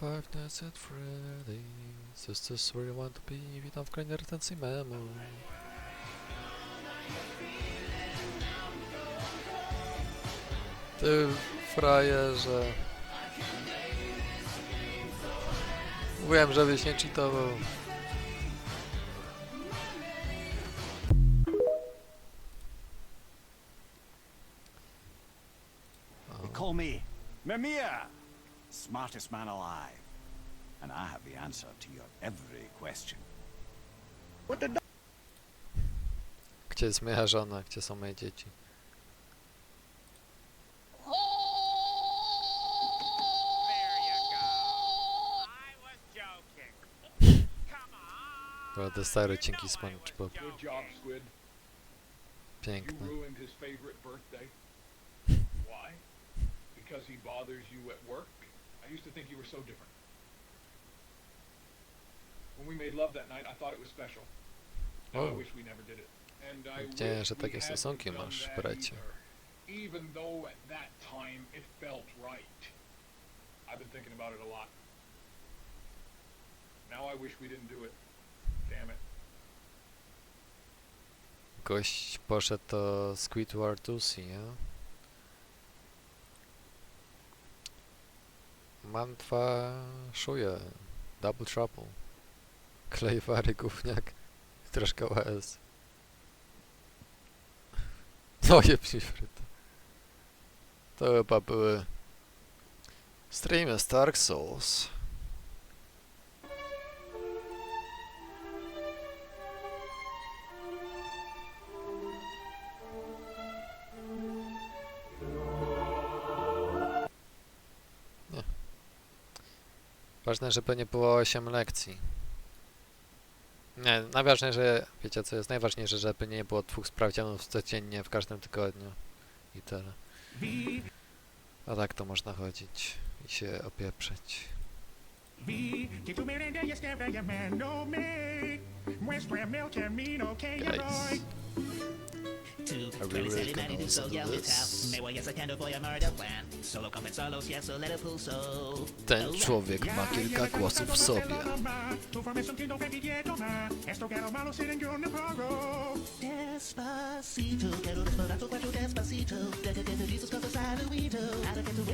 Five Nights at Freddy's Is this where you want to be? Witam w kolejnej retencji memu. Ty frajerze. Mówiłem, żebyś nie cheatował. They call me Mimir, smartest man alive. And I have the answer to your every question. What the Gdzie jest moja żona? Gdzie są moje dzieci? Była te stare odcinki SpongeBob. Piękne. Why? Because he bothers you at work? I used to think you were so different. When we made love that night, I thought it was special. Now I Oh. wish we never did it. And I wish że we takie hadn't stosunki done masz, that bracie. either. Even though at that time it felt right. I've been thinking about it a lot. Now I wish we didn't do it. Damn it. Gość poszedł do Squidward Lucy, dwa szuje. Double trouble. Klejwary, gówniak. Troszkę łez. No jebni fryta. To chyba były streamy Dark Souls. Ważne, żeby nie było 8 lekcji. Nie, najważniejsze, wiecie co jest najważniejsze, żeby nie było dwóch sprawdzianów codziennie w każdym tygodniu. I tyle. A tak to można chodzić i się opieprzeć. Guys. Two Are we really gonna listen to this? tap. May well, yes, I can do for your murder plan. Solo coming solos, yes, so let it pull so. Ten człowiek ma kilka głosów w sobie.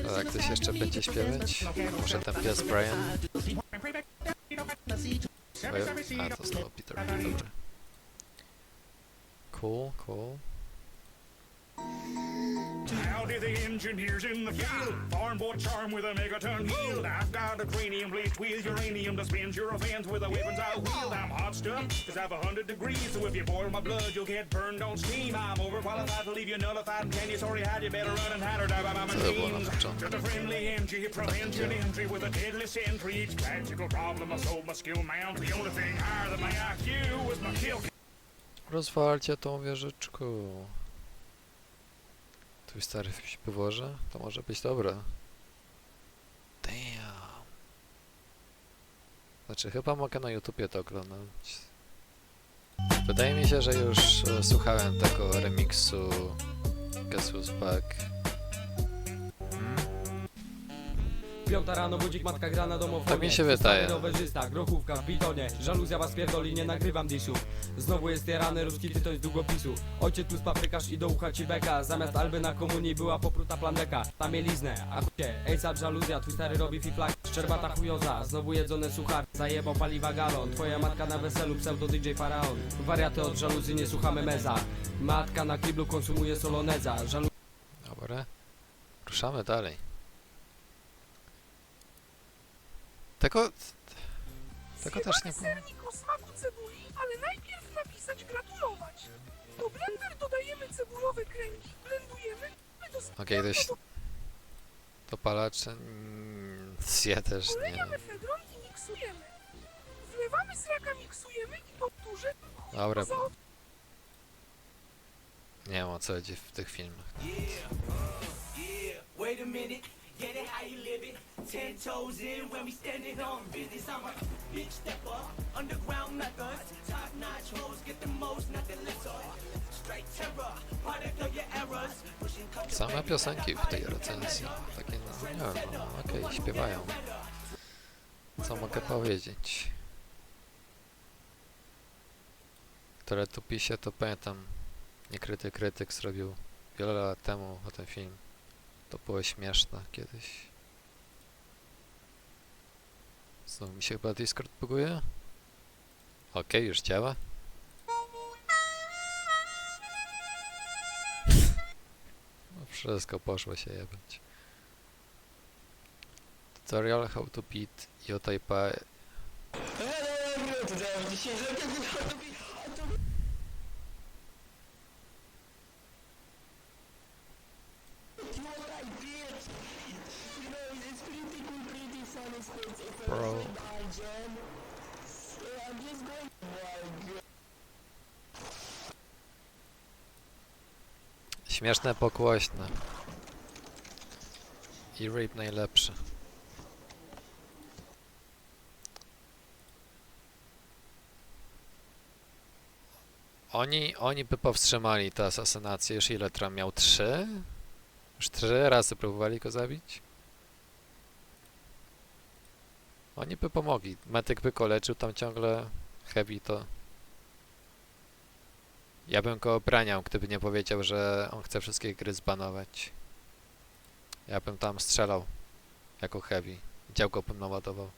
A jak ktoś jeszcze będzie śpiewać? Może ten pies Brian? A, to znowu Peter. Dobra. Cool, cool. Howdy, the engineers in the field. Farm boy charm with a megaton yield. I've got a cranium bleached with uranium to spin your offense with the weapons I wield. I'm hot stuff, cause I've a hundred degrees. So if you boil my blood, you'll get burned on steam. I'm overqualified to leave you nullified. And can you sorry hide? You better run and hide or die by my Co to było machines. Just a friendly MG prevention entry with a deadly sentry. Each practical problem I solve my skill mount. The only thing higher than my IQ was my kill Rozwalcie tą wieżyczkę. Tu stary włożę? To może być dobre. Damn. Znaczy, chyba mogę na YouTubie to oglądać. Wydaje mi się, że już e, słuchałem tego remiksu Guess Who's Back. Piąta rano, budzik, matka gra na domofonie Tak mi się wydaje. Rowerzysta, grochówka w bitonie. Żaluzja was pierdoli, nie nagrywam disów Znowu jest rany ruski tytoń z długopisu. Ojciec tu paprykarz i do ucha ci beka. Zamiast alby na komunii była popruta plandeka Ta mieliznę, a chucie, ejsap żaluzja Twój stary robi fiflak, szczerbata chujoza. Znowu jedzone suchar, zajebał paliwa galon. Twoja matka na weselu, pseudo DJ Faraon. Wariaty od żaluzji, nie słuchamy meza. Matka na kiblu konsumuje soloneza. Żalu Dobra. Ruszamy dalej. Tego... Tego też nie było. sernik o smaku cebuli, ale najpierw napisać gratulować. Do blender dodajemy cebulowe kręgi, blendujemy, by do Okej, ktoś... Dopalacze... Mm, ja też nie. Koleja mefedron i miksujemy. Wlewamy sraka, miksujemy i powtórzę. Dobra, Za nie wiem o co chodzi w tych filmach. Wait a minute, get it how you live it. Ten toes in when we standing on business. I'm a stepper, underground methods. Top notch hoes get the most, not the lesser. Straight terror, product of your errors. Same piosenki w tej recenzji. Takie, no, nie wiem, no, okej, śpiewają. Co mogę powiedzieć? Teletupisie to pamiętam. Niekryty krytyk zrobił wiele lat temu o ten film. To było śmieszne kiedyś. Znowu mi się chyba Discord buguje? Okej, już działa. No wszystko poszło się jebać. Tutorial how to beat Yotype Bro. Śmieszne, pokłośne. I rape najlepszy. Oni, oni by powstrzymali tę asasynację. Już ile Trump miał? Trzy? Już trzy razy próbowali go zabić? Oni by pomogli. Metyk by go leczył tam ciągle. Heavy to... Ja bym go obraniał, gdyby nie powiedział, że on chce wszystkie gry zbanować. Ja bym tam strzelał. Jako heavy. Działko bym naładował.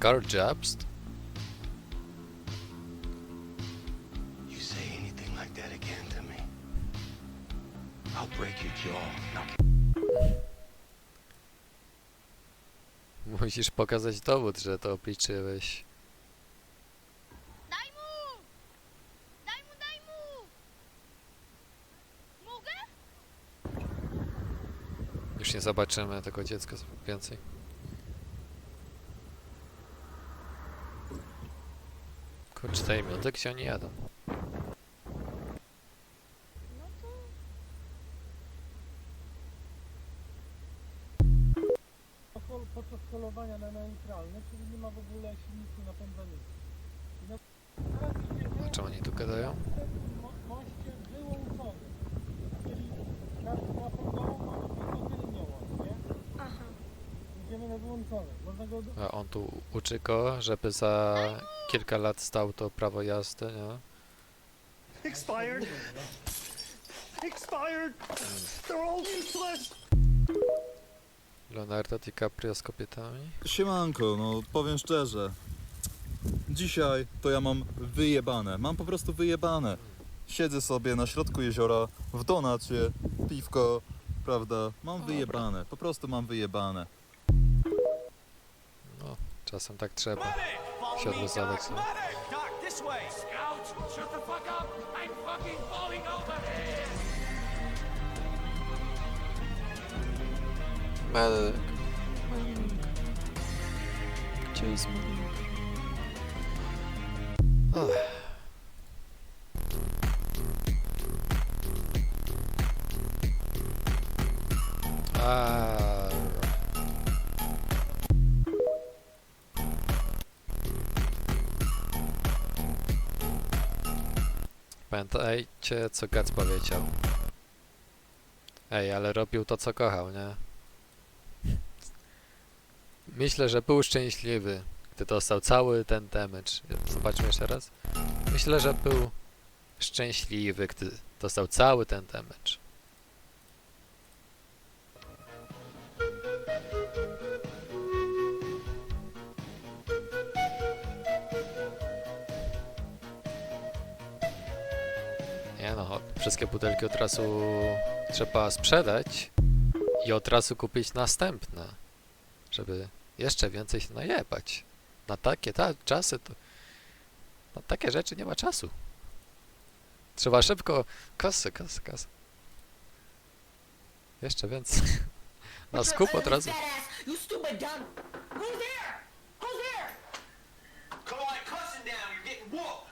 Guard jabs? I'll break your jaw. Musisz pokazać dowód, że to obliczyłeś. Daj mu! Daj mu, daj mu! Mogę? Już nie zobaczymy tego dziecka więcej. Kurczę, tej minuty, gdzie oni jadą? Polowania na neutralne, czyli nie ma w ogóle silnicy napędzania. A czemu oni tu gadają? moście wyłączony. Czyli każdy ma podłogą, mamy tylko tylnią, nie? Aha. Idziemy na wyłączone. Można go... A on tu uczy go, żeby za kilka lat stał to prawo jazdy, nie? Expired! Expired! They're all useless! Leonardo DiCaprio z kobietami? Siemanko, no powiem szczerze. Dzisiaj to ja mam wyjebane. Mam po prostu wyjebane. Siedzę sobie na środku jeziora, w donacie, piwko, prawda? Mam wyjebane. Po prostu mam wyjebane. No, czasem tak trzeba. Sobie. Doc, this way. Scout, shut the fuck up! I'm fucking falling over Medyk. Gdzie jest? Aaaa. Pamiętajcie, co Gac powiedział. Ej, ale robił to, co kochał, nie? Myślę, że był szczęśliwy, gdy dostał cały ten damage. Zobaczmy jeszcze raz. Myślę, że był szczęśliwy, gdy dostał cały ten damage. Nie no, wszystkie butelki od razu trzeba sprzedać i od razu kupić następne, żeby jeszcze więcej się najebać. Na takie ta, czasy to... Na takie rzeczy nie ma czasu. Trzeba szybko... Kasy, kasy, kasy. Jeszcze więcej. Na skup od razu. Who's there? Who's there? Come on, cussing down. You're getting whooped.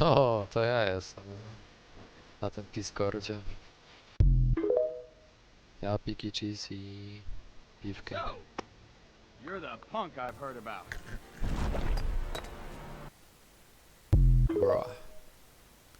No, to ja jestem. Na tym Discordzie. Ja piki cheese i piwkę. You're the punk I've heard about.